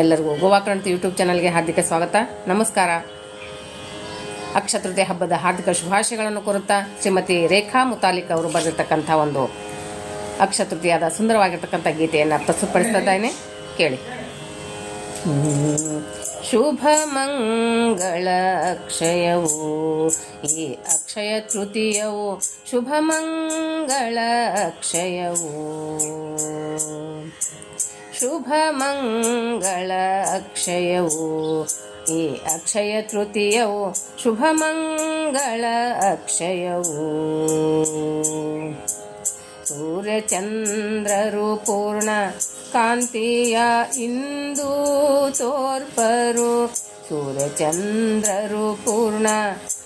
ಎಲ್ಲರಿಗೂ ಗೋವಾಕ್ರಾಂತಿ ಯೂಟ್ಯೂಬ್ ಚಾನಲ್ಗೆ ಹಾರ್ದಿಕ ಸ್ವಾಗತ. ನಮಸ್ಕಾರ. ಅಕ್ಷತೃತೀಯ ಹಬ್ಬದ ಹಾರ್ದಿಕ ಶುಭಾಶಯಗಳನ್ನು ಕೋರುತ್ತಾ ಶ್ರೀಮತಿ ರೇಖಾ ಮುತಾಲಿಕ್ ಅವರು ಬರೆದಿರ್ತಕ್ಕಂಥ ಒಂದು ಅಕ್ಷತೃತೀಯದ ಸುಂದರವಾಗಿರ್ತಕ್ಕಂಥ ಗೀತೆಯನ್ನು ಪ್ರಸ್ತುತಪಡಿಸ್ತಾ ಇದ್ದೇನೆ. ಕೇಳಿ. ಶುಭ ಮಂಗಳ ಅಕ್ಷಯವು, ಈ ಅಕ್ಷಯ ತೃತೀಯವು ಶುಭ ಮಂಗಳ ಅಕ್ಷಯವು. ಶುಭ ಮಂಗಳ ಅಕ್ಷಯವು, ಈ ಅಕ್ಷಯ ತೃತೀಯವು ಶುಭ ಮಂಗಳ ಅಕ್ಷಯವು. ಸೂರ್ಯಚಂದ್ರರು ಪೂರ್ಣ ಕಾಂತಿಯ ಇಂದು ತೋರ್ಪರು. ಸೂರ್ಯಚಂದ್ರರು ಪೂರ್ಣ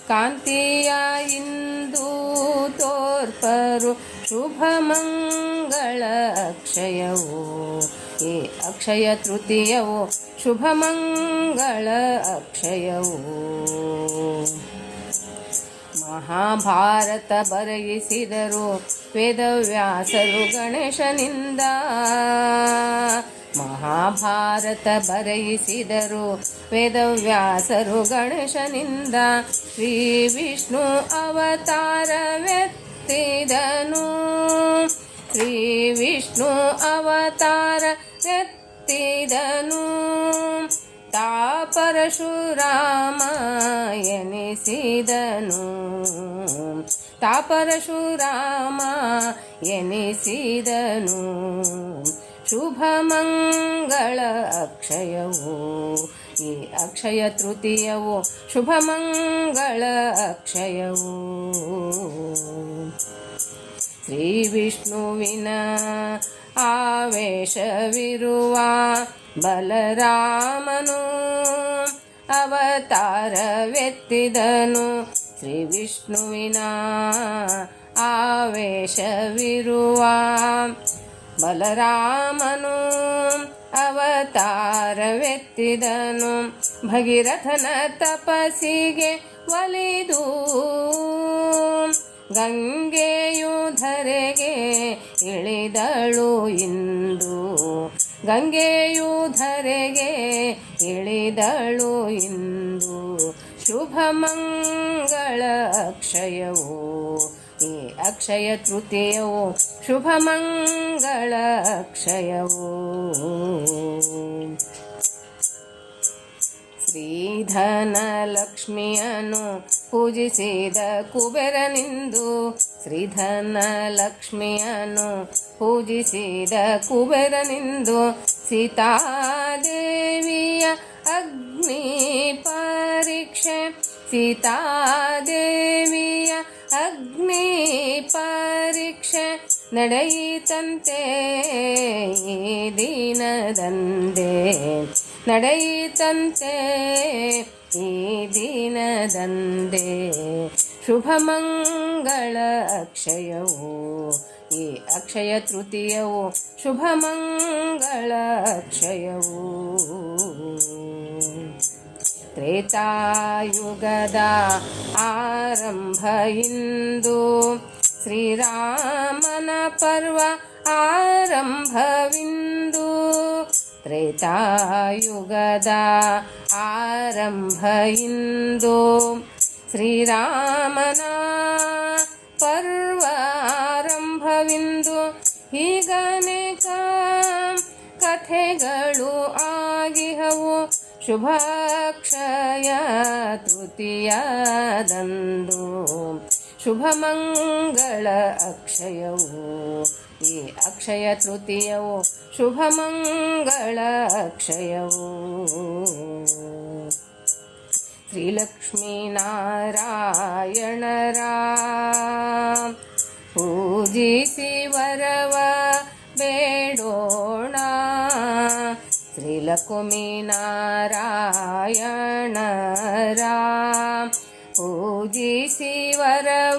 ಕಾಂತಿಯ ಇಂದು ತೋರ್ಪರು. ಶುಭ ಮಂಗಳ ಅಕ್ಷಯವು ಈ ಅಕ್ಷಯ ತೃತೀಯವು ಶುಭ ಮಂಗಳ ಅಕ್ಷಯವು. ಮಹಾಭಾರತ ಬರೆಯಿಸಿದರು ವೇದವ್ಯಾಸರು ಗಣೇಶನಿಂದ. ಮಹಾಭಾರತ ಬರೆಯಿಸಿದರು ವೇದವ್ಯಾಸರು ಗಣೇಶನಿಂದ. ಶ್ರೀ ವಿಷ್ಣು ಅವತಾರವೆತ್ತಿದನು ಶ್ರೀ ವಿಷ್ಣು ಅವತಾರವೆತ್ತಿದನು ತಾ ಎನಿಸಿದನು ತಾ ಪರಶುರಾಮ ಎನಿಸಿದನು ಶುಭ ಮಂಗಳ ಅಕ್ಷಯವು, ಈ ಅಕ್ಷಯ ತೃತೀಯವು, ಶುಭ ಮಂಗಳ ಅಕ್ಷಯವು. ಶ್ರೀ ವಿಷ್ಣುವಿನ ಆವೇಶವಿರುವ ಬಲರಾಮನು ಅವತಾರವೆತ್ತಿದನು. ಶ್ರೀ ವಿಷ್ಣುವಿನ ಆವೇಶವಿರುವ ಬಲರಾಮನು ಅವತಾರವೆತ್ತಿದನು. ಭಗೀರಥನ ತಪಸ್ಸಿಗೆ ಒಲಿದು ಗಂಗೆಯು ಧರೆಗೆ ಇಳಿದಳು ಇಂದು. ಗಂಗೆಯು ಧರೆಗೆ ಇಳಿದಳು ಇಂದು. ಶುಭ ಮಂಗಳ ಅಕ್ಷಯವು, ಈ ಅಕ್ಷಯ ತೃತೀಯವು ಶುಭ ಮಂಗಳ ಅಕ್ಷಯವು. ಶ್ರೀಧನ ಲಕ್ಷ್ಮಿಯನ್ನು ಪೂಜಿಸಿದ ಕುಬೇರನಿಂದು ಶ್ರೀಧನ ಲಕ್ಷ್ಮಿಯನು ಪೂಜಿಸಿದ ಕುಬೇರನಿಂದು ಸೀತಾದೇವಿಯ ಅಗ್ನಿ ಪರೀಕ್ಷೆ. ಸೀತಾದೇವಿಯ ಅಗ್ನಿ ಪರೀಕ್ಷೆ ನಡೆಯಿತಂತೆ ಈ ದಿನದಂದೇ. ನಡೆಯಿತಂತೆ ಈ ದಿನದಂದೇ. ಶುಭ ಮಂಗಳ ಅಕ್ಷಯವು ಈ ಅಕ್ಷಯ ತೃತೀಯವು ಶುಭ ಮಂಗಳ ಅಕ್ಷಯವು ತ್ರೇತಾಯುಗದ ಆರಂಭ ಇಂದು ಶ್ರೀರಾಮನ ಪರ್ವ ಆರಂಭವಿಂದು ತ್ರೇತಾಯುಗದ ಆರಂಭ ಇಂದು ಶ್ರೀರಾಮನ ಪರ್ವ ಆರಂಭವಿಂದು ಹೀಗನೇಕ ಕಥೆಗಳು ಆಗಿಹವು. ಶುಭಾಕ್ಷಯ ತೃತೀಯದಂದು. ಶುಭ ಮಂಗಳ ಅಕ್ಷಯವು. ಈ ಅಕ್ಷಯ ತೃತೀಯವು ಶುಭ ಮಂಗಳ ಅಕ್ಷಯವು. श्रीलक्ष्मी नारायणरा पूजयसि वरव बेडोण। श्रीलक्ष्मी नारायणरा पूजिसि वरव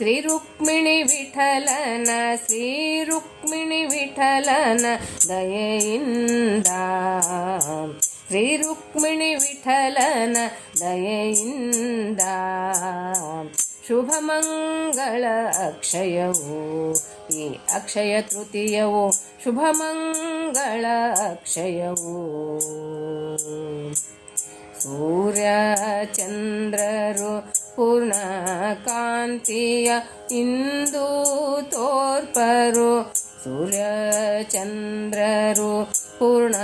ಶ್ರೀ ರುಕ್ಮಿಣಿ ವಿಠಲನ ಶ್ರೀ ರುಕ್ಮಿಣಿ ವಿಠಲನ ದಯೆಯಿಂದ. ಶ್ರೀ ರುಕ್ಮಿಣಿ ವಿಠಲನ ದಯೆಯಿಂದ. ಶುಭ ಮಂಗಳ ಅಕ್ಷಯವು, ಈ ಅಕ್ಷಯ ತೃತೀಯವು ಶುಭ ಮಂಗಳ ಅಕ್ಷಯವು. ಸೂರ್ಯ ಚಂದ್ರರು ಪೂರ್ಣ ಕಾಂತಿಯ ಇಂದು ತೋರ್ಪರು. ಸೂರ್ಯ ಚಂದ್ರರು ಪೂರ್ಣ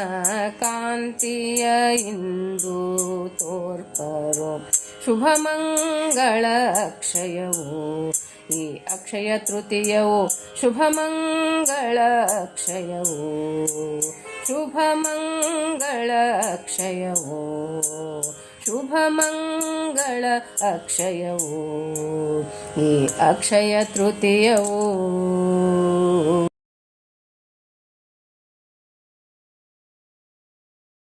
ಕಾಂತಿಯ ಇಂದು ತೋರ್ಪರು. ಶುಭ ಮಂಗಳ ಅಕ್ಷಯವು, ಈ ಅಕ್ಷಯ ತೃತೀಯವು ಶುಭ ಮಂಗಳ ಅಕ್ಷಯವು. ಶುಭ ಮಂಗಳ ಅಕ್ಷಯವು, ಶುಭ ಮಂಗಳ ಅಕ್ಷಯವು ಈ ಅಕ್ಷಯ ತೃತೀಯವು